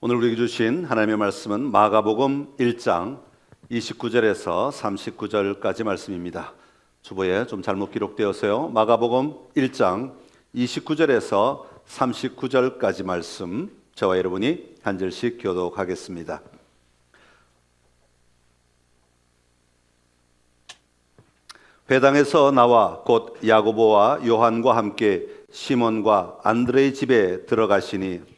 오늘 우리에게 주신 하나님의 말씀은 마가복음 1장 29절에서 39절까지 말씀입니다. 주보에 좀 잘못 기록되었어요. 마가복음 1장 29절에서 39절까지 말씀 저와 여러분이 한 절씩 교독하겠습니다. 회당에서 나와 곧 야고보와 요한과 함께 시몬과 안드레의 집에 들어가시니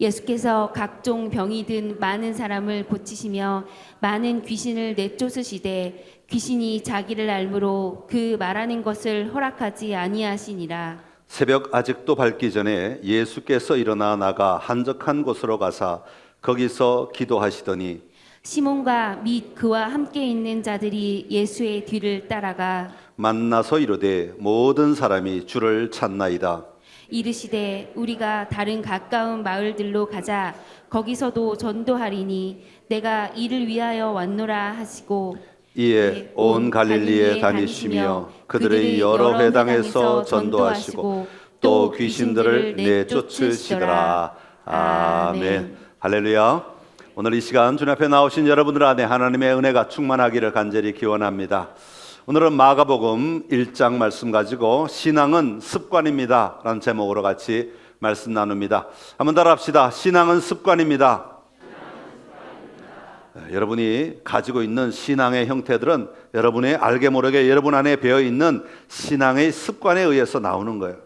예수께서 각종 병이 든 많은 사람을 고치시며 많은 귀신을 내쫓으시되 귀신이 자기를 알므로 그 말하는 것을 허락하지 아니하시니라. 새벽 아직도 밝기 전에 예수께서 일어나 나가 한적한 곳으로 가사 거기서 기도하시더니 시몬과 및 그와 함께 있는 자들이 예수의 뒤를 따라가 만나서 이르되 모든 사람이 주를 찾나이다 이르시되 우리가 다른 가까운 마을들로 가자 거기서도 전도하리니 내가 이를 위하여 왔노라 하시고 이에 온 갈릴리에 다니시며 그들의 여러 회당에서 전도하시고 또 귀신들을 내쫓으시더라. 아멘. 할렐루야. 오늘 이 시간 주님 앞에 나오신 여러분들 안에 하나님의 은혜가 충만하기를 간절히 기원합니다. 오늘은 마가복음 1장 말씀 가지고 신앙은 습관입니다. 라는 제목으로 같이 말씀 나눕니다. 한번 따라 합시다. 신앙은 습관입니다. 여러분이 가지고 있는 신앙의 형태들은 여러분의 알게 모르게 여러분 안에 배어 있는 신앙의 습관에 의해서 나오는 거예요.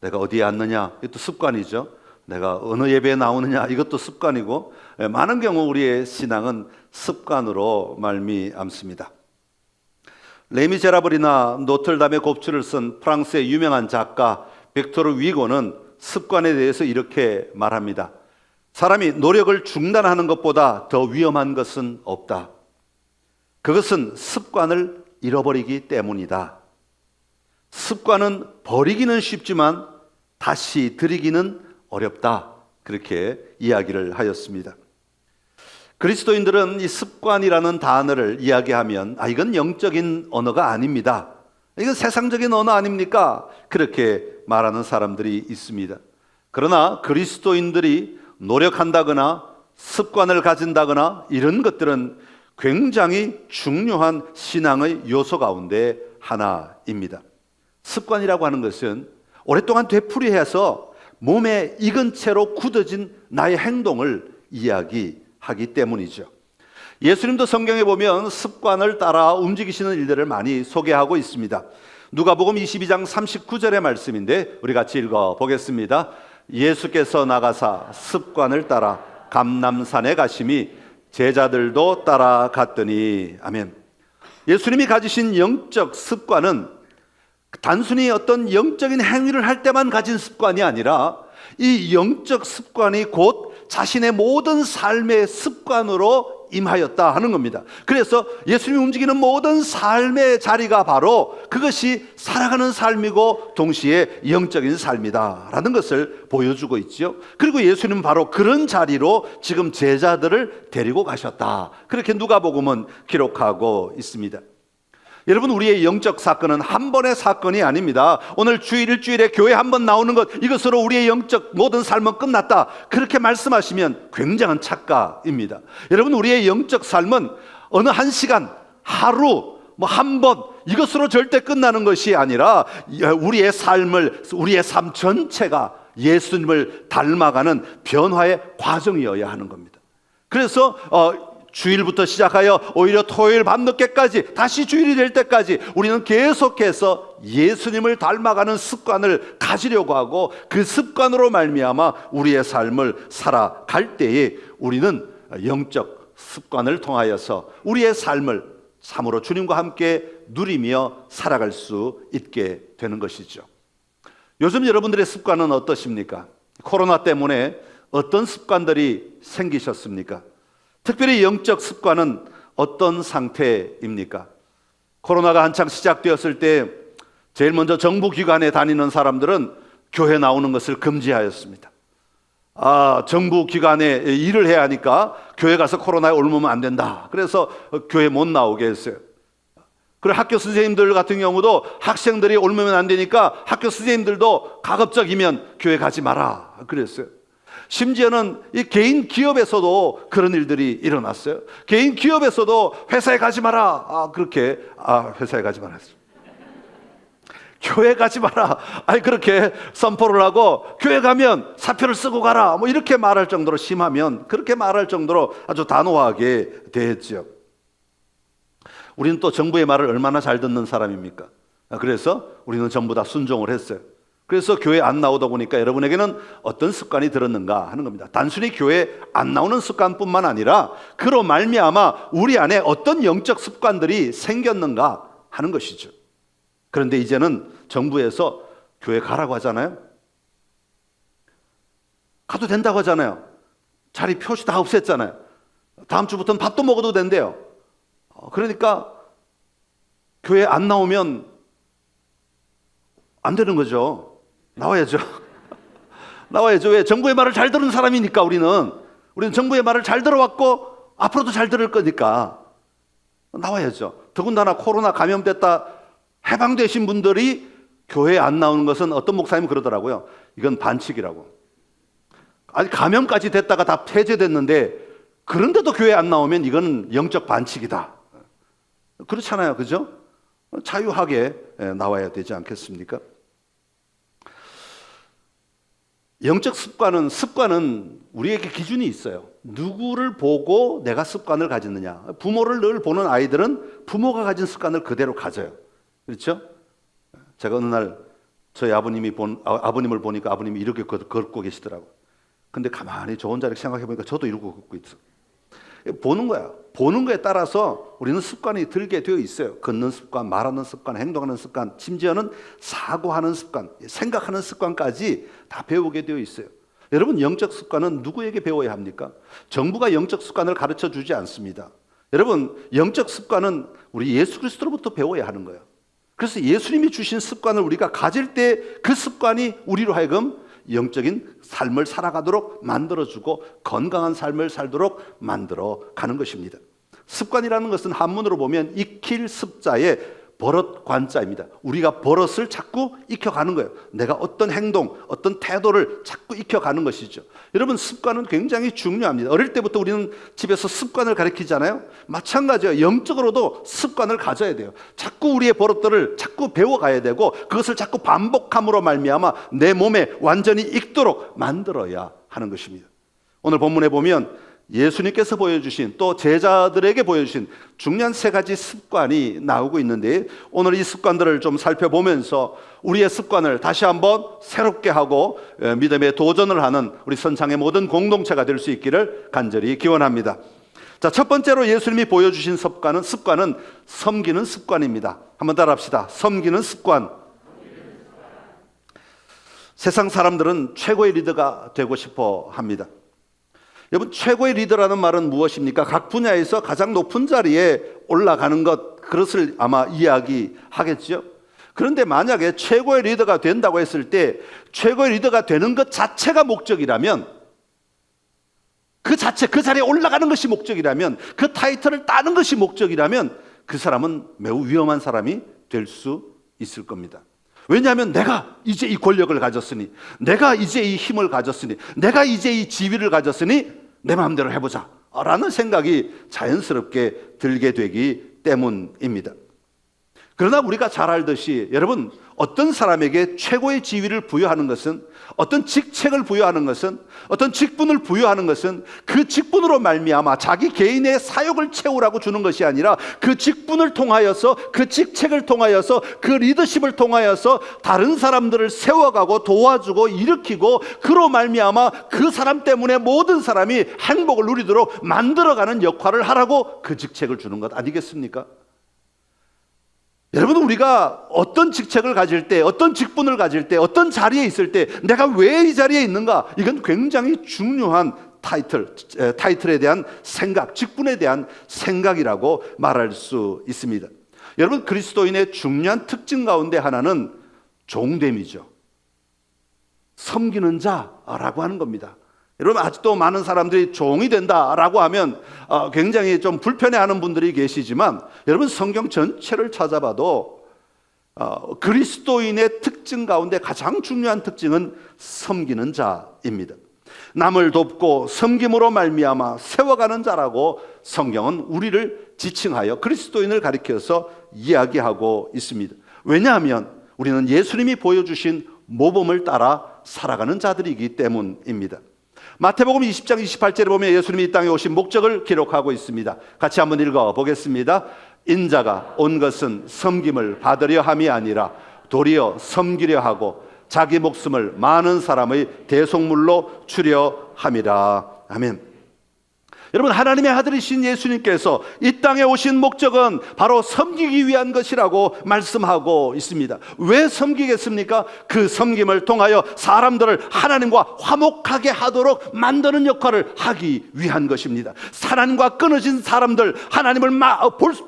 내가 어디에 앉느냐 이것도 습관이죠. 내가 어느 예배에 나오느냐 이것도 습관이고 많은 경우 우리의 신앙은 습관으로 말미암습니다. 레미제라블이나 노틀담의 곱추를 쓴 프랑스의 유명한 작가 빅토르 위고는 습관에 대해서 이렇게 말합니다. 사람이 노력을 중단하는 것보다 더 위험한 것은 없다. 그것은 습관을 잃어버리기 때문이다. 습관은 버리기는 쉽지만 다시 들이기는 어렵다. 그렇게 이야기를 하였습니다. 그리스도인들은 이 습관이라는 단어를 이야기하면 아 이건 영적인 언어가 아닙니다. 이건 세상적인 언어 아닙니까? 그렇게 말하는 사람들이 있습니다. 그러나 그리스도인들이 노력한다거나 습관을 가진다거나 이런 것들은 굉장히 중요한 신앙의 요소 가운데 하나입니다. 습관이라고 하는 것은 오랫동안 되풀이해서 몸에 익은 채로 굳어진 나의 행동을 이야기 하기 때문이죠. 예수님도 성경에 보면 습관을 따라 움직이시는 일들을 많이 소개하고 있습니다. 누가복음 22장 39절의 말씀인데 우리 같이 읽어 보겠습니다. 예수께서 나가사 습관을 따라 감남산에 가심이 제자들도 따라갔더니 아멘. 예수님이 가지신 영적 습관은 단순히 어떤 영적인 행위를 할 때만 가진 습관이 아니라 이 영적 습관이 곧 자신의 모든 삶의 습관으로 임하였다 하는 겁니다. 그래서 예수님이 움직이는 모든 삶의 자리가 바로 그것이 살아가는 삶이고 동시에 영적인 삶이다라는 것을 보여주고 있죠. 그리고 예수님은 바로 그런 자리로 지금 제자들을 데리고 가셨다. 그렇게 누가복음은 기록하고 있습니다. 여러분 우리의 영적 사건은 한 번의 사건이 아닙니다. 오늘 주일 일주일에 교회 한 번 나오는 것 이것으로 우리의 영적 모든 삶은 끝났다. 그렇게 말씀하시면 굉장한 착각입니다. 여러분 우리의 영적 삶은 어느 한 시간, 하루, 뭐 한 번 이것으로 절대 끝나는 것이 아니라 우리의 삶을 우리의 삶 전체가 예수님을 닮아가는 변화의 과정이어야 하는 겁니다. 그래서 어 주일부터 시작하여 오히려 토요일 밤늦게까지 다시 주일이 될 때까지 우리는 계속해서 예수님을 닮아가는 습관을 가지려고 하고 그 습관으로 말미암아 우리의 삶을 살아갈 때에 우리는 영적 습관을 통하여서 우리의 삶을 참으로 주님과 함께 누리며 살아갈 수 있게 되는 것이죠. 요즘 여러분들의 습관은 어떠십니까? 코로나 때문에 어떤 습관들이 생기셨습니까? 특별히 영적 습관은 어떤 상태입니까? 코로나가 한창 시작되었을 때 제일 먼저 정부 기관에 다니는 사람들은 교회 나오는 것을 금지하였습니다. 아, 정부 기관에 일을 해야 하니까 교회 가서 코로나에 옮으면 안 된다. 그래서 교회 못 나오게 했어요. 그리고 학교 선생님들 같은 경우도 학생들이 옮으면 안 되니까 학교 선생님들도 가급적이면 교회 가지 마라. 그랬어요. 심지어는 이 개인 기업에서도 그런 일들이 일어났어요. 개인 기업에서도 회사에 가지 마라. 아, 그렇게, 아, 회사에 가지 마라. 교회 가지 마라. 아니, 그렇게 선포를 하고, 교회 가면 사표를 쓰고 가라. 뭐 이렇게 말할 정도로 심하면, 그렇게 말할 정도로 아주 단호하게 대했죠. 우리는 또 정부의 말을 얼마나 잘 듣는 사람입니까? 그래서 우리는 전부 다 순종을 했어요. 그래서 교회 안 나오다 보니까 여러분에게는 어떤 습관이 들었는가 하는 겁니다. 단순히 교회 안 나오는 습관뿐만 아니라 그로 말미암아 우리 안에 어떤 영적 습관들이 생겼는가 하는 것이죠. 그런데 이제는 정부에서 교회 가라고 하잖아요. 가도 된다고 하잖아요. 자리 표시 다 없앴잖아요. 다음 주부터는 밥도 먹어도 된대요. 어, 그러니까 교회 안 나오면 안 되는 거죠. 나와야죠. 나와야죠. 왜? 정부의 말을 잘 들은 사람이니까 우리는. 우리는 정부의 말을 잘 들어왔고 앞으로도 잘 들을 거니까 나와야죠. 더군다나 코로나 감염됐다 해방되신 분들이 교회에 안 나오는 것은 어떤 목사님 그러더라고요. 이건 반칙이라고. 아니 감염까지 됐다가 다 폐쇄됐는데 그런데도 교회 안 나오면 이거는 영적 반칙이다. 그렇잖아요. 그죠? 자유하게 나와야 되지 않겠습니까? 영적 습관은 습관은 우리에게 기준이 있어요. 누구를 보고 내가 습관을 가졌느냐. 부모를 늘 보는 아이들은 부모가 가진 습관을 그대로 가져요. 그렇죠? 제가 어느 날 저희 아버님이 본 아, 아버님을 보니까 아버님이 이렇게 걷- 걷고 계시더라고. 근데 가만히 저 혼자 생각해 보니까 저도 이러고 걷고 있어. 보는 거야. 보는 거에 따라서 우리는 습관이 들게 되어 있어요. 걷는 습관, 말하는 습관, 행동하는 습관, 심지어는 사고하는 습관, 생각하는 습관까지 다 배우게 되어 있어요. 여러분 영적 습관은 누구에게 배워야 합니까? 정부가 영적 습관을 가르쳐 주지 않습니다. 여러분 영적 습관은 우리 예수 그리스도로부터 배워야 하는 거예요. 그래서 예수님이 주신 습관을 우리가 가질 때 그 습관이 우리로 하여금 영적인 삶을 살아가도록 만들어주고 건강한 삶을 살도록 만들어 가는 것입니다. 습관이라는 것은 한문으로 보면 익힐 습자의 버릇 관자입니다. 우리가 버릇을 자꾸 익혀가는 거예요. 내가 어떤 행동, 어떤 태도를 자꾸 익혀가는 것이죠. 여러분 습관은 굉장히 중요합니다. 어릴 때부터 우리는 집에서 습관을 가르치잖아요. 마찬가지예요. 영적으로도 습관을 가져야 돼요. 자꾸 우리의 버릇들을 자꾸 배워가야 되고 그것을 자꾸 반복함으로 말미암아 내 몸에 완전히 익도록 만들어야 하는 것입니다. 오늘 본문에 보면 예수님께서 보여주신 또 제자들에게 보여주신 중요한 세 가지 습관이 나오고 있는데 오늘 이 습관들을 좀 살펴보면서 우리의 습관을 다시 한번 새롭게 하고 에, 믿음의 도전을 하는 우리 선창의 모든 공동체가 될 수 있기를 간절히 기원합니다. 자, 첫 번째로 예수님이 보여주신 습관은 습관은 섬기는 습관입니다. 한번 따라합시다. 섬기는 습관. 세상 사람들은 최고의 리더가 되고 싶어 합니다. 여러분 최고의 리더라는 말은 무엇입니까? 각 분야에서 가장 높은 자리에 올라가는 것 그것을 아마 이야기하겠죠. 그런데 만약에 최고의 리더가 된다고 했을 때 최고의 리더가 되는 것 자체가 목적이라면 그 자체 그 자리에 올라가는 것이 목적이라면 그 타이틀을 따는 것이 목적이라면 그 사람은 매우 위험한 사람이 될 수 있을 겁니다. 왜냐하면 내가 이제 이 권력을 가졌으니, 내가 이제 이 힘을 가졌으니, 내가 이제 이 지위를 가졌으니 내 마음대로 해보자. 라는 생각이 자연스럽게 들게 되기 때문입니다. 그러나 우리가 잘 알듯이 여러분 어떤 사람에게 최고의 지위를 부여하는 것은 어떤 직책을 부여하는 것은 어떤 직분을 부여하는 것은 그 직분으로 말미암아 자기 개인의 사역을 채우라고 주는 것이 아니라 그 직분을 통하여서 그 직책을 통하여서 그 리더십을 통하여서 다른 사람들을 세워가고 도와주고 일으키고 그로 말미암아 그 사람 때문에 모든 사람이 행복을 누리도록 만들어가는 역할을 하라고 그 직책을 주는 것 아니겠습니까? 여러분 우리가 어떤 직책을 가질 때, 어떤 직분을 가질 때, 어떤 자리에 있을 때 내가 왜 이 자리에 있는가? 이건 굉장히 중요한 타이틀, 타이틀에 대한 생각, 직분에 대한 생각이라고 말할 수 있습니다. 여러분 그리스도인의 중요한 특징 가운데 하나는 종됨이죠. 섬기는 자라고 하는 겁니다. 여러분 아직도 많은 사람들이 종이 된다라고 하면 어, 굉장히 좀 불편해하는 분들이 계시지만 여러분 성경 전체를 찾아봐도 어, 그리스도인의 특징 가운데 가장 중요한 특징은 섬기는 자입니다. 남을 돕고 섬김으로 말미암아 세워가는 자라고 성경은 우리를 지칭하여 그리스도인을 가리켜서 이야기하고 있습니다. 왜냐하면 우리는 예수님이 보여주신 모범을 따라 살아가는 자들이기 때문입니다. 마태복음 20장 28절에 보면 예수님이 이 땅에 오신 목적을 기록하고 있습니다. 같이 한번 읽어 보겠습니다. 인자가 온 것은 섬김을 받으려 함이 아니라 도리어 섬기려 하고 자기 목숨을 많은 사람의 대속물로 주려 함이라. 아멘. 여러분 하나님의 아들이신 예수님께서 이 땅에 오신 목적은 바로 섬기기 위한 것이라고 말씀하고 있습니다. 왜 섬기겠습니까? 그 섬김을 통하여 사람들을 하나님과 화목하게 하도록 만드는 역할을 하기 위한 것입니다. 하나님과 끊어진 사람들, 하나님을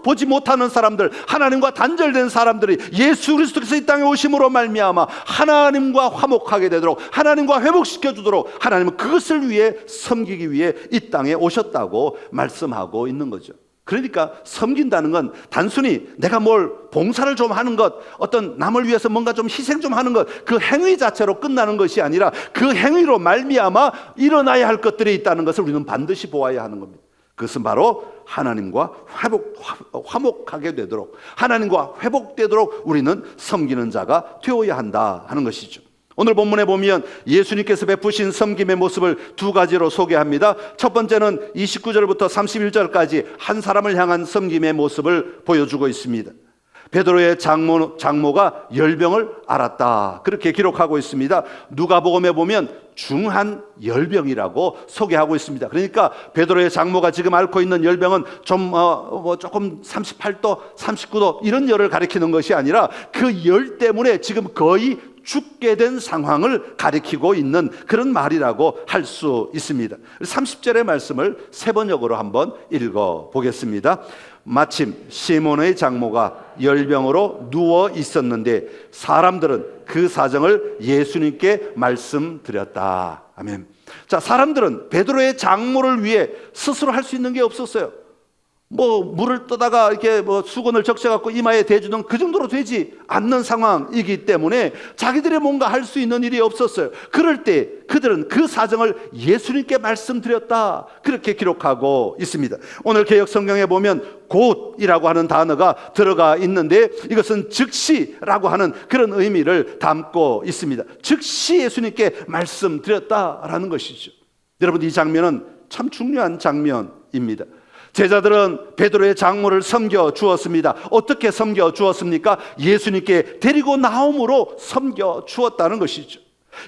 보지 못하는 사람들, 하나님과 단절된 사람들이 예수 그리스도께서 이 땅에 오심으로 말미암아 하나님과 화목하게 되도록 하나님과 회복시켜 주도록 하나님은 그것을 위해 섬기기 위해 이 땅에 오셨다 고 말씀하고 있는 거죠. 그러니까 섬긴다는 건 단순히 내가 뭘 봉사를 좀 하는 것, 어떤 남을 위해서 뭔가 좀 희생 좀 하는 것, 그 행위 자체로 끝나는 것이 아니라 그 행위로 말미암아 일어나야 할 것들이 있다는 것을 우리는 반드시 보아야 하는 겁니다. 그것은 바로 하나님과 회복, 화- 화목하게 되도록 하나님과 회복되도록 우리는 섬기는 자가 되어야 한다 하는 것이죠. 오늘 본문에 보면 예수님께서 베푸신 섬김의 모습을 두 가지로 소개합니다. 첫 번째는 29절부터 31절까지 한 사람을 향한 섬김의 모습을 보여주고 있습니다. 베드로의 장모, 장모가 열병을 앓았다. 그렇게 기록하고 있습니다. 누가복음에 보면 중한 열병이라고 소개하고 있습니다. 그러니까 베드로의 장모가 지금 앓고 있는 열병은 좀 어, 뭐 조금 38도, 39도 이런 열을 가리키는 것이 아니라 그 열 때문에 지금 거의 죽게 된 상황을 가리키고 있는 그런 말이라고 할 수 있습니다. 30절의 말씀을 세 번역으로 한번 읽어 보겠습니다. 마침 시몬의 장모가 열병으로 누워 있었는데 사람들은 그 사정을 예수님께 말씀드렸다. 아멘. 자, 사람들은 베드로의 장모를 위해 스스로 할 수 있는 게 없었어요. 뭐 물을 떠다가 이렇게 뭐 수건을 적셔 갖고 이마에 대주는 그 정도로 되지 않는 상황이기 때문에 자기들의 뭔가 할 수 있는 일이 없었어요. 그럴 때 그들은 그 사정을 예수님께 말씀드렸다. 그렇게 기록하고 있습니다. 오늘 개혁 성경에 보면 곧이라고 하는 단어가 들어가 있는데 이것은 즉시라고 하는 그런 의미를 담고 있습니다. 즉시 예수님께 말씀드렸다라는 것이죠. 여러분 이 장면은 참 중요한 장면입니다. 제자들은 베드로의 장모를 섬겨 주었습니다. 어떻게 섬겨 주었습니까? 예수님께 데리고 나옴으로 섬겨 주었다는 것이죠.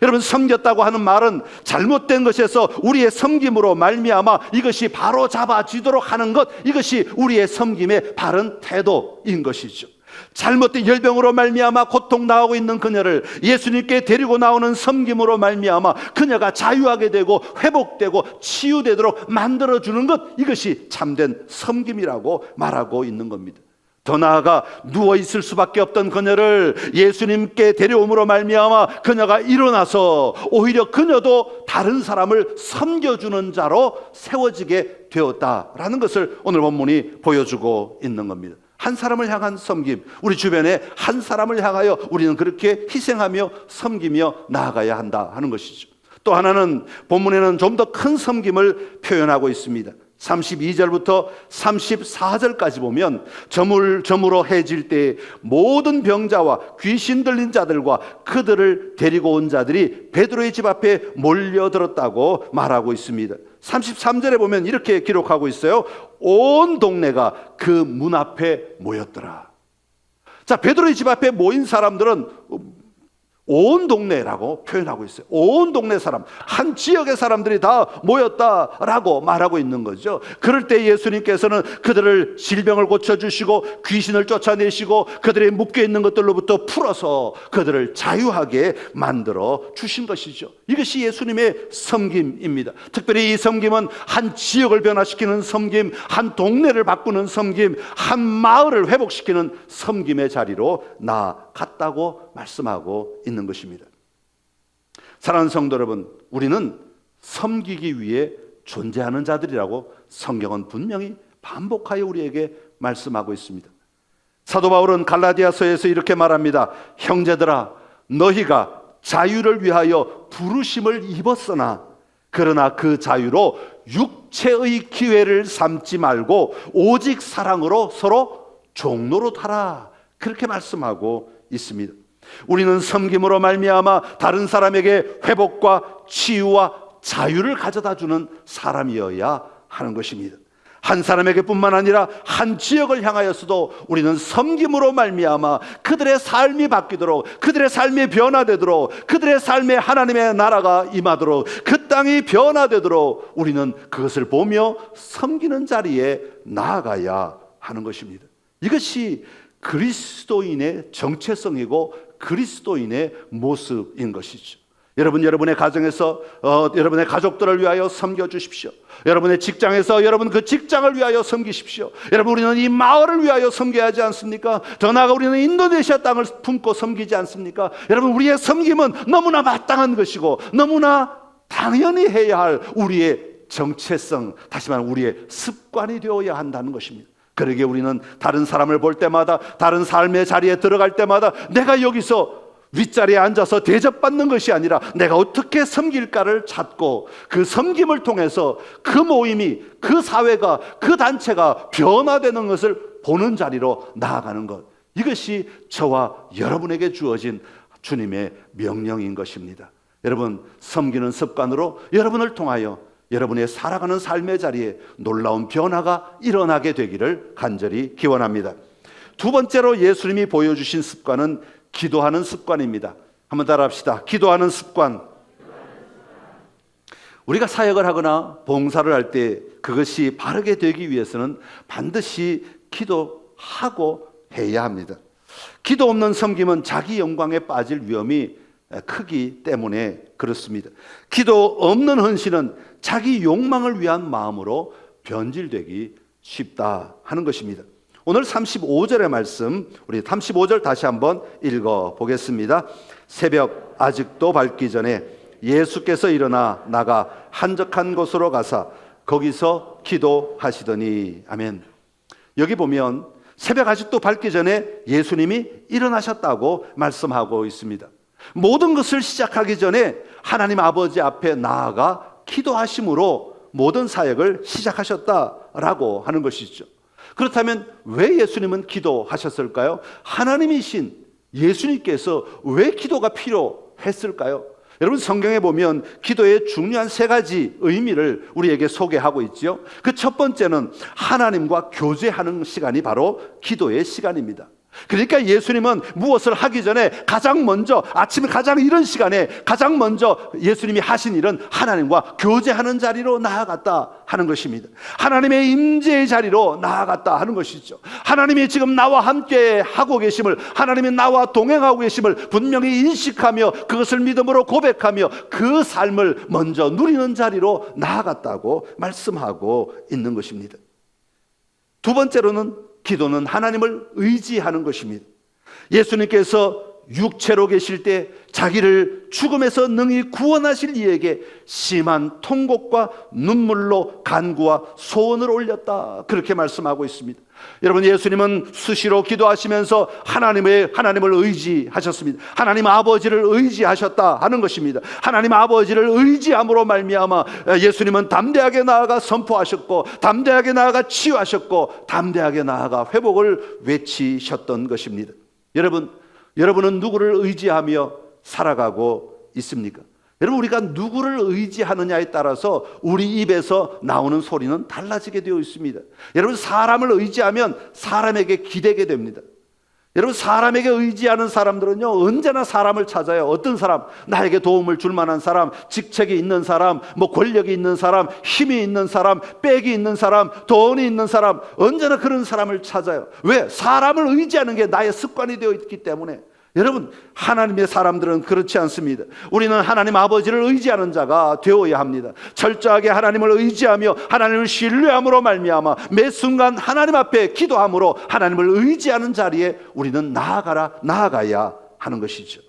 여러분 섬겼다고 하는 말은 잘못된 것에서 우리의 섬김으로 말미암아 이것이 바로 잡아지도록 하는 것 이것이 우리의 섬김의 바른 태도인 것이죠. 잘못된 열병으로 말미암아 고통 당하고 있는 그녀를 예수님께 데리고 나오는 섬김으로 말미암아 그녀가 자유하게 되고 회복되고 치유되도록 만들어 주는 것 이것이 참된 섬김이라고 말하고 있는 겁니다. 더 나아가 누워 있을 수밖에 없던 그녀를 예수님께 데려옴으로 말미암아 그녀가 일어나서 오히려 그녀도 다른 사람을 섬겨주는 자로 세워지게 되었다라는 것을 오늘 본문이 보여주고 있는 겁니다. 한 사람을 향한 섬김, 우리 주변에 한 사람을 향하여 우리는 그렇게 희생하며 섬기며 나아가야 한다 하는 것이죠. 또 하나는 본문에는 좀 더 큰 섬김을 표현하고 있습니다. 32절부터 34절까지 보면 저물 저물어 해질 때 모든 병자와 귀신 들린 자들과 그들을 데리고 온 자들이 베드로의 집 앞에 몰려들었다고 말하고 있습니다. 33절에 보면 이렇게 기록하고 있어요. 온 동네가 그 문 앞에 모였더라. 자, 베드로의 집 앞에 모인 사람들은 온 동네라고 표현하고 있어요. 온 동네 사람, 한 지역의 사람들이 다 모였다라고 말하고 있는 거죠. 그럴 때 예수님께서는 그들을 질병을 고쳐주시고 귀신을 쫓아내시고 그들의 묶여 있는 것들로부터 풀어서 그들을 자유하게 만들어 주신 것이죠. 이것이 예수님의 섬김입니다. 특별히 이 섬김은 한 지역을 변화시키는 섬김, 한 동네를 바꾸는 섬김, 한 마을을 회복시키는 섬김의 자리로 나 아갔다고 말씀하고 있는 것입니다. 사랑하는 성도 여러분, 우리는 섬기기 위해 존재하는 자들이라고 성경은 분명히 반복하여 우리에게 말씀하고 있습니다. 사도 바울은 갈라디아서에서 이렇게 말합니다. 형제들아, 너희가 자유를 위하여 부르심을 입었으나 그러나 그 자유로 육체의 기회를 삼지 말고 오직 사랑으로 서로 종로로 타라. 그렇게 말씀하고 있습니다. 우리는 섬김으로 말미암아 다른 사람에게 회복과 치유와 자유를 가져다 주는 사람이어야 하는 것입니다. 한 사람에게뿐만 아니라 한 지역을 향하여서도 우리는 섬김으로 말미암아 그들의 삶이 바뀌도록 그들의 삶이 변화되도록 그들의 삶에 하나님의 나라가 임하도록 그 땅이 변화되도록 우리는 그것을 보며 섬기는 자리에 나아가야 하는 것입니다. 이것이 그리스도인의 정체성이고 그리스도인의 모습인 것이죠. 여러분 여러분의 가정에서 어, 여러분의 가족들을 위하여 섬겨 주십시오. 여러분의 직장에서 여러분 그 직장을 위하여 섬기십시오. 여러분 우리는 이 마을을 위하여 섬겨야 하지 않습니까? 더 나아가 우리는 인도네시아 땅을 품고 섬기지 않습니까? 여러분 우리의 섬김은 너무나 마땅한 것이고 너무나 당연히 해야 할 우리의 정체성, 다시 말하면 우리의 습관이 되어야 한다는 것입니다. 그러게 우리는 다른 사람을 볼 때마다 다른 삶의 자리에 들어갈 때마다 내가 여기서 윗자리에 앉아서 대접받는 것이 아니라 내가 어떻게 섬길까를 찾고 그 섬김을 통해서 그 모임이 그 사회가 그 단체가 변화되는 것을 보는 자리로 나아가는 것. 이것이 저와 여러분에게 주어진 주님의 명령인 것입니다. 여러분, 섬기는 습관으로 여러분을 통하여 여러분의 살아가는 삶의 자리에 놀라운 변화가 일어나게 되기를 간절히 기원합니다. 두 번째로 예수님이 보여주신 습관은 기도하는 습관입니다. 한번 따라 합시다. 기도하는 습관. 우리가 사역을 하거나 봉사를 할 때 그것이 바르게 되기 위해서는 반드시 기도하고 해야 합니다. 기도 없는 섬김은 자기 영광에 빠질 위험이 크기 때문에 그렇습니다. 기도 없는 헌신은 자기 욕망을 위한 마음으로 변질되기 쉽다 하는 것입니다. 오늘 35절의 말씀, 우리 35절 다시 한번 읽어 보겠습니다. 새벽 아직도 밝기 전에 예수께서 일어나 나가 한적한 곳으로 가사 거기서 기도하시더니 아멘. 여기 보면 새벽 아직도 밝기 전에 예수님이 일어나셨다고 말씀하고 있습니다. 모든 것을 시작하기 전에 하나님 아버지 앞에 나아가 기도하심으로 모든 사역을 시작하셨다라고 하는 것이죠. 그렇다면 왜 예수님은 기도하셨을까요? 하나님이신 예수님께서 왜 기도가 필요했을까요? 여러분 성경에 보면 기도의 중요한 세 가지 의미를 우리에게 소개하고 있죠. 그첫 번째는 하나님과 교제하는 시간이 바로 기도의 시간입니다. 그러니까 예수님은 무엇을 하기 전에 가장 먼저 아침에 가장 이런 시간에 가장 먼저 예수님이 하신 일은 하나님과 교제하는 자리로 나아갔다 하는 것입니다. 하나님의 임재의 자리로 나아갔다 하는 것이죠. 하나님이 지금 나와 함께 하고 계심을 하나님이 나와 동행하고 계심을 분명히 인식하며 그것을 믿음으로 고백하며 그 삶을 먼저 누리는 자리로 나아갔다고 말씀하고 있는 것입니다. 두 번째로는 기도는 하나님을 의지하는 것입니다. 예수님께서 육체로 계실 때 자기를 죽음에서 능히 구원하실 이에게 심한 통곡과 눈물로 간구와 소원을 올렸다. 그렇게 말씀하고 있습니다. 여러분 예수님은 수시로 기도하시면서 하나님의 하나님을 의지하셨습니다. 하나님 아버지를 의지하셨다 하는 것입니다. 하나님 아버지를 의지함으로 말미암아 예수님은 담대하게 나아가 선포하셨고 담대하게 나아가 치유하셨고 담대하게 나아가 회복을 외치셨던 것입니다. 여러분 여러분은 누구를 의지하며 살아가고 있습니까? 여러분 우리가 누구를 의지하느냐에 따라서 우리 입에서 나오는 소리는 달라지게 되어 있습니다. 여러분 사람을 의지하면 사람에게 기대게 됩니다. 여러분 사람에게 의지하는 사람들은요 언제나 사람을 찾아요. 어떤 사람 나에게 도움을 줄 만한 사람, 직책이 있는 사람, 뭐 권력이 있는 사람, 힘이 있는 사람, 빽이 있는 사람, 돈이 있는 사람 언제나 그런 사람을 찾아요. 왜? 사람을 의지하는 게 나의 습관이 되어 있기 때문에. 여러분 하나님의 사람들은 그렇지 않습니다. 우리는 하나님 아버지를 의지하는 자가 되어야 합니다. 철저하게 하나님을 의지하며 하나님을 신뢰함으로 말미암아 매 순간 하나님 앞에 기도함으로 하나님을 의지하는 자리에 우리는 나아가라 나아가야 하는 것이죠.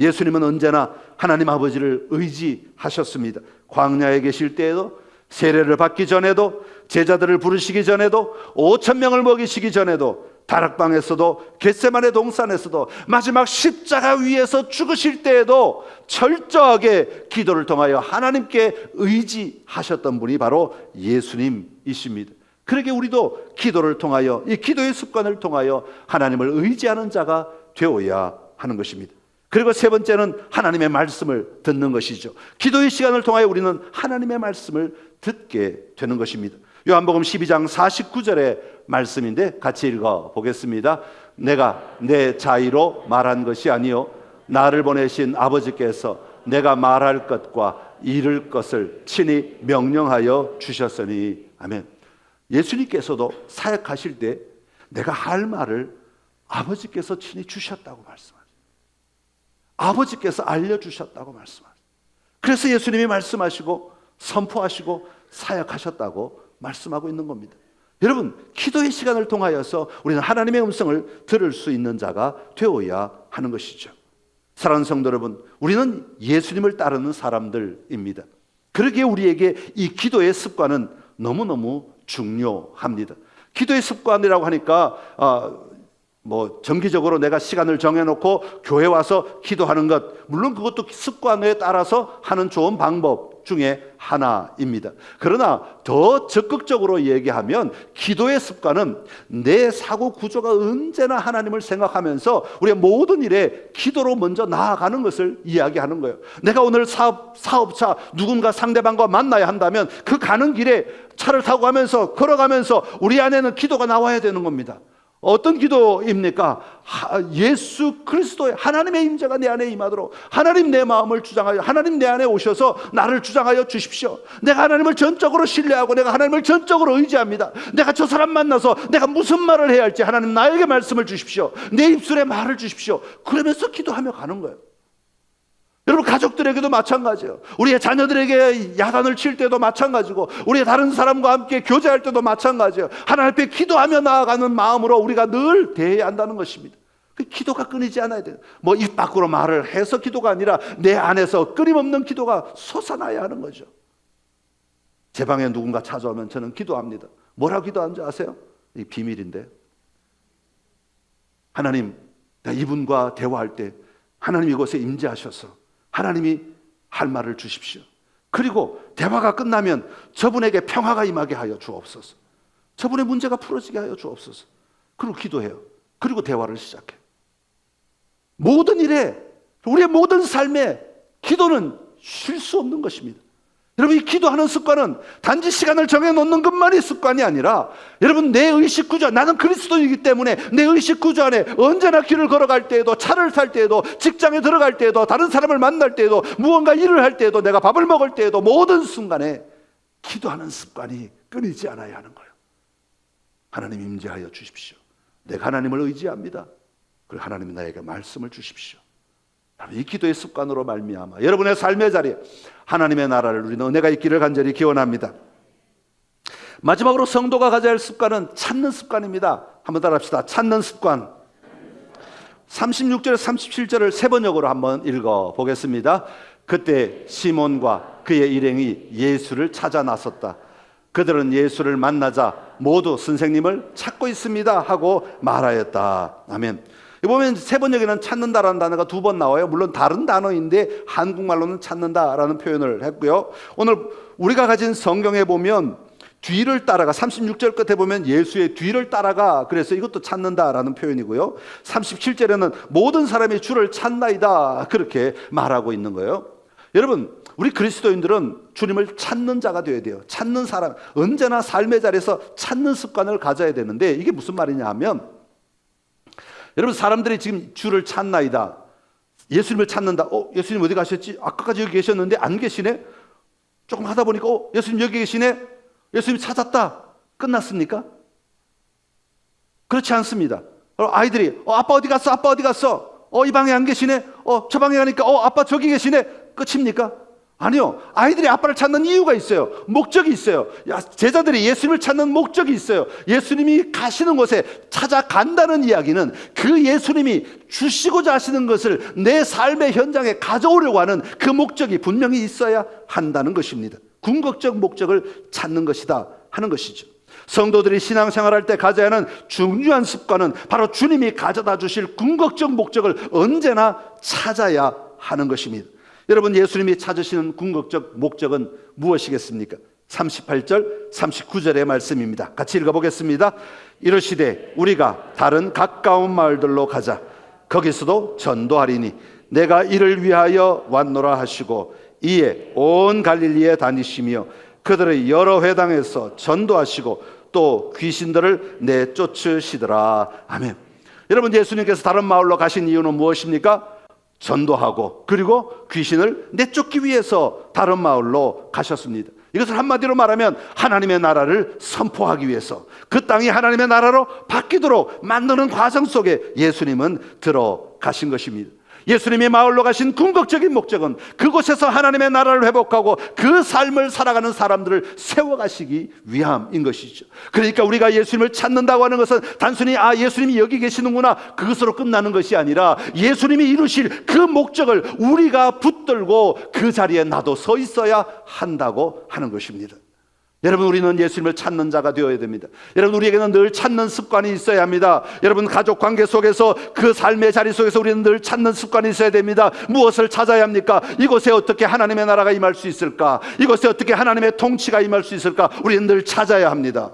예수님은 언제나 하나님 아버지를 의지하셨습니다. 광야에 계실 때에도 세례를 받기 전에도 제자들을 부르시기 전에도 5천 명을 먹이시기 전에도 다락방에서도 겟세만의 동산에서도 마지막 십자가 위에서 죽으실 때에도 철저하게 기도를 통하여 하나님께 의지하셨던 분이 바로 예수님이십니다. 그러게 우리도 기도를 통하여 이 기도의 습관을 통하여 하나님을 의지하는 자가 되어야 하는 것입니다. 그리고 세 번째는 하나님의 말씀을 듣는 것이죠. 기도의 시간을 통하여 우리는 하나님의 말씀을 듣게 되는 것입니다. 요한복음 12장 49절의 말씀인데 같이 읽어 보겠습니다. 내가 내 자의로 말한 것이 아니요 나를 보내신 아버지께서 내가 말할 것과 이를 것을 친히 명령하여 주셨으니 아멘. 예수님께서도 사역하실 때 내가 할 말을 아버지께서 친히 주셨다고 말씀하세요. 아버지께서 알려주셨다고 말씀하세요. 그래서 예수님이 말씀하시고 선포하시고 사역하셨다고 말씀하고 있는 겁니다. 여러분, 기도의 시간을 통하여서 우리는 하나님의 음성을 들을 수 있는 자가 되어야 하는 것이죠. 사랑하는 성도 여러분, 우리는 예수님을 따르는 사람들입니다. 그러기에 우리에게 이 기도의 습관은 너무너무 중요합니다. 기도의 습관이라고 하니까 어, 뭐 정기적으로 내가 시간을 정해놓고 교회 와서 기도하는 것 물론 그것도 습관에 따라서 하는 좋은 방법 중에 하나입니다. 그러나 더 적극적으로 얘기하면 기도의 습관은 내 사고 구조가 언제나 하나님을 생각하면서 우리의 모든 일에 기도로 먼저 나아가는 것을 이야기하는 거예요. 내가 오늘 사업, 사업차 누군가 상대방과 만나야 한다면 그 가는 길에 차를 타고 가면서 걸어가면서 우리 안에는 기도가 나와야 되는 겁니다. 어떤 기도입니까? 하- 예수 그리스도의 하나님의 임재가 내 안에 임하도록 하나님 내 마음을 주장하여 하나님 내 안에 오셔서 나를 주장하여 주십시오. 내가 하나님을 전적으로 신뢰하고 내가 하나님을 전적으로 의지합니다. 내가 저 사람 만나서 내가 무슨 말을 해야 할지 하나님 나에게 말씀을 주십시오. 내 입술에 말을 주십시오. 그러면서 기도하며 가는 거예요. 여러분 가족들에게도 마찬가지예요. 우리의 자녀들에게 야단을 칠 때도 마찬가지고 우리의 다른 사람과 함께 교제할 때도 마찬가지예요. 하나님 앞에 기도하며 나아가는 마음으로 우리가 늘 대해야 한다는 것입니다. 그 기도가 끊이지 않아야 돼요. 뭐 입 밖으로 말을 해서 기도가 아니라 내 안에서 끊임없는 기도가 솟아나야 하는 거죠. 제 방에 누군가 찾아오면 저는 기도합니다. 뭐라고 기도하는지 아세요? 이 비밀인데. 하나님, 나 이분과 대화할 때 하나님 이곳에 임재하셔서 하나님이 할 말을 주십시오. 그리고 대화가 끝나면 저분에게 평화가 임하게 하여 주옵소서. 저분의 문제가 풀어지게 하여 주옵소서. 그리고 기도해요. 그리고 대화를 시작해요. 모든 일에 우리의 모든 삶에 기도는 쉴 수 없는 것입니다. 여러분 이 기도하는 습관은 단지 시간을 정해 놓는 것만이 습관이 아니라 여러분 내 의식 구조 나는 그리스도이기 때문에 내 의식 구조 안에 언제나 길을 걸어갈 때에도 차를 탈 때에도 직장에 들어갈 때에도 다른 사람을 만날 때에도 무언가 일을 할 때에도 내가 밥을 먹을 때에도 모든 순간에 기도하는 습관이 끊이지 않아야 하는 거예요. 하나님 임재하여 주십시오. 내가 하나님을 의지합니다. 그리고 하나님이 나에게 말씀을 주십시오. 이 기도의 습관으로 말미암아 여러분의 삶의 자리에 하나님의 나라를 누리는 은혜가 있기를 간절히 기원합니다. 마지막으로 성도가 가져야 할 습관은 찾는 습관입니다. 한번 따라합시다. 찾는 습관. 36절, 37절을 세 번역으로 한번 읽어 보겠습니다. 그때 시몬과 그의 일행이 예수를 찾아 나섰다. 그들은 예수를 만나자 모두 선생님을 찾고 있습니다 하고 말하였다. 아멘. 보면 세 번역에는 찾는다라는 단어가 두 번 나와요. 물론 다른 단어인데 한국말로는 찾는다라는 표현을 했고요. 오늘 우리가 가진 성경에 보면 뒤를 따라가 36절 끝에 보면 예수의 뒤를 따라가 그래서 이것도 찾는다라는 표현이고요. 37절에는 모든 사람이 주를 찾나이다 그렇게 말하고 있는 거예요. 여러분, 우리 그리스도인들은 주님을 찾는 자가 되어야 돼요. 찾는 사람, 언제나 삶의 자리에서 찾는 습관을 가져야 되는데 이게 무슨 말이냐 하면 여러분 사람들이 지금 주를 찾나이다. 예수님을 찾는다. 어, 예수님 어디 가셨지? 아까까지 여기 계셨는데 안 계시네. 조금 하다 보니까 어, 예수님 여기 계시네. 예수님 찾았다. 끝났습니까? 그렇지 않습니다. 어, 아이들이 어, 아빠 어디 갔어? 아빠 어디 갔어? 어, 이 방에 안 계시네. 어, 저 방에 가니까 어, 아빠 저기 계시네. 끝입니까? 아니요. 아이들이 아빠를 찾는 이유가 있어요. 목적이 있어요. 야, 제자들이 예수님을 찾는 목적이 있어요. 예수님이 가시는 곳에 찾아간다는 이야기는 그 예수님이 주시고자 하시는 것을 내 삶의 현장에 가져오려고 하는 그 목적이 분명히 있어야 한다는 것입니다. 궁극적 목적을 찾는 것이다 하는 것이죠. 성도들이 신앙생활할 때 가져야 하는 중요한 습관은 바로 주님이 가져다 주실 궁극적 목적을 언제나 찾아야 하는 것입니다. 여러분 예수님이 찾으시는 궁극적 목적은 무엇이겠습니까? 38절, 39절의 말씀입니다. 같이 읽어보겠습니다. 이르시되 우리가 다른 가까운 마을들로 가자. 거기서도 전도하리니 내가 이를 위하여 왔노라 하시고 이에 온 갈릴리에 다니시며 그들의 여러 회당에서 전도하시고 또 귀신들을 내쫓으시더라. 아멘. 여러분 예수님께서 다른 마을로 가신 이유는 무엇입니까? 전도하고 그리고 귀신을 내쫓기 위해서 다른 마을로 가셨습니다. 이것을 한마디로 말하면 하나님의 나라를 선포하기 위해서 그 땅이 하나님의 나라로 바뀌도록 만드는 과정 속에 예수님은 들어가신 것입니다. 예수님이 마을로 가신 궁극적인 목적은 그곳에서 하나님의 나라를 회복하고 그 삶을 살아가는 사람들을 세워가시기 위함인 것이죠. 그러니까 우리가 예수님을 찾는다고 하는 것은 단순히 아 예수님이 여기 계시는구나 그것으로 끝나는 것이 아니라 예수님이 이루실 그 목적을 우리가 붙들고 그 자리에 나도 서 있어야 한다고 하는 것입니다. 여러분 우리는 예수님을 찾는 자가 되어야 됩니다. 여러분 우리에게는 늘 찾는 습관이 있어야 합니다. 여러분 가족 관계 속에서 그 삶의 자리 속에서 우리는 늘 찾는 습관이 있어야 됩니다. 무엇을 찾아야 합니까? 이곳에 어떻게 하나님의 나라가 임할 수 있을까? 이곳에 어떻게 하나님의 통치가 임할 수 있을까? 우리는 늘 찾아야 합니다.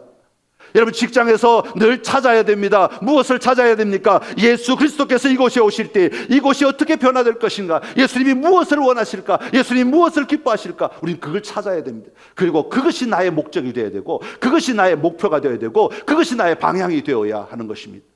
여러분 직장에서 늘 찾아야 됩니다. 무엇을 찾아야 됩니까? 예수 그리스도께서 이곳에 오실 때 이곳이 어떻게 변화될 것인가? 예수님이 무엇을 원하실까? 예수님이 무엇을 기뻐하실까? 우리는 그걸 찾아야 됩니다. 그리고 그것이 나의 목적이 되어야 되고 그것이 나의 목표가 되어야 되고 그것이 나의 방향이 되어야 하는 것입니다.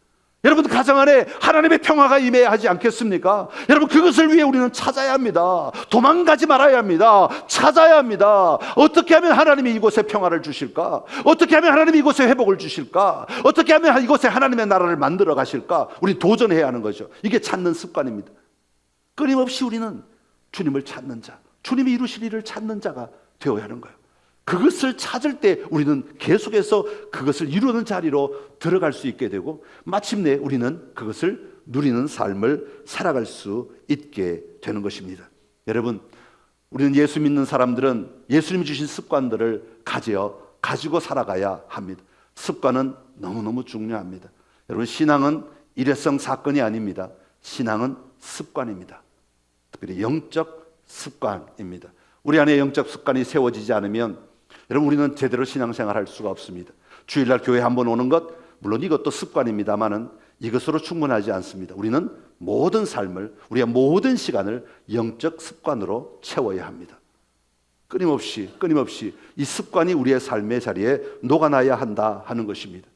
여러분 가정 안에 하나님의 평화가 임해야 하지 않겠습니까? 여러분 그것을 위해 우리는 찾아야 합니다. 도망가지 말아야 합니다. 찾아야 합니다. 어떻게 하면 하나님이 이곳에 평화를 주실까? 어떻게 하면 하나님이 이곳에 회복을 주실까? 어떻게 하면 이곳에 하나님의 나라를 만들어 가실까? 우리 도전해야 하는 거죠. 이게 찾는 습관입니다. 끊임없이 우리는 주님을 찾는 자, 주님이 이루실 일을 찾는 자가 되어야 하는 거예요. 그것을 찾을 때 우리는 계속해서 그것을 이루는 자리로 들어갈 수 있게 되고 마침내 우리는 그것을 누리는 삶을 살아갈 수 있게 되는 것입니다. 여러분, 우리는 예수 믿는 사람들은 예수님이 주신 습관들을 가져 가지고 살아가야 합니다. 습관은 너무너무 중요합니다. 여러분, 신앙은 일회성 사건이 아닙니다. 신앙은 습관입니다. 특별히 영적 습관입니다. 우리 안에 영적 습관이 세워지지 않으면 여러분 우리는 제대로 신앙생활 할 수가 없습니다. 주일날 교회 한번 오는 것 물론 이것도 습관입니다만은 이것으로 충분하지 않습니다. 우리는 모든 삶을 우리의 모든 시간을 영적 습관으로 채워야 합니다. 끊임없이 끊임없이 이 습관이 우리의 삶의 자리에 녹아나야 한다 하는 것입니다.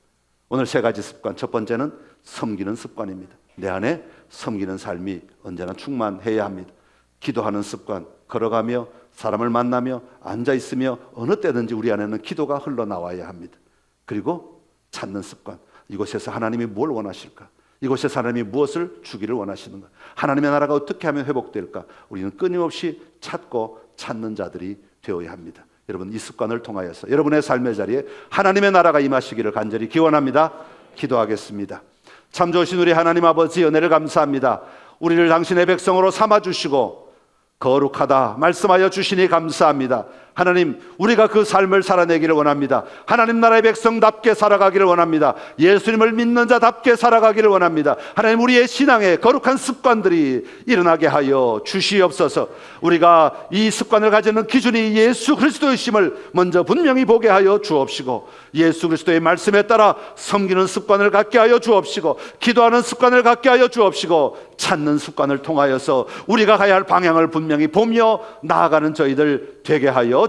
오늘 세 가지 습관 첫 번째는 섬기는 습관입니다. 내 안에 섬기는 삶이 언제나 충만해야 합니다. 기도하는 습관, 걸어가며 사람을 만나며 앉아 있으며 어느 때든지 우리 안에는 기도가 흘러나와야 합니다. 그리고 찾는 습관. 이곳에서 하나님이 뭘 원하실까? 이곳에서 하나님이 무엇을 주기를 원하시는가? 하나님의 나라가 어떻게 하면 회복될까? 우리는 끊임없이 찾고 찾는 자들이 되어야 합니다. 여러분 이 습관을 통하여서 여러분의 삶의 자리에 하나님의 나라가 임하시기를 간절히 기원합니다. 기도하겠습니다. 참 좋으신 우리 하나님 아버지 은혜를 감사합니다. 우리를 당신의 백성으로 삼아 주시고 거룩하다 말씀하여 주시니 감사합니다. 하나님, 우리가 그 삶을 살아내기를 원합니다. 하나님 나라의 백성답게 살아가기를 원합니다. 예수님을 믿는 자답게 살아가기를 원합니다. 하나님, 우리의 신앙에 거룩한 습관들이 일어나게 하여 주시옵소서. 우리가 이 습관을 가지는 기준이 예수 그리스도이심을 먼저 분명히 보게 하여 주옵시고, 예수 그리스도의 말씀에 따라 섬기는 습관을 갖게 하여 주옵시고, 기도하는 습관을 갖게 하여 주옵시고, 찾는 습관을 통하여서 우리가 가야 할 방향을 분명히 보며 나아가는 저희들 되게 하여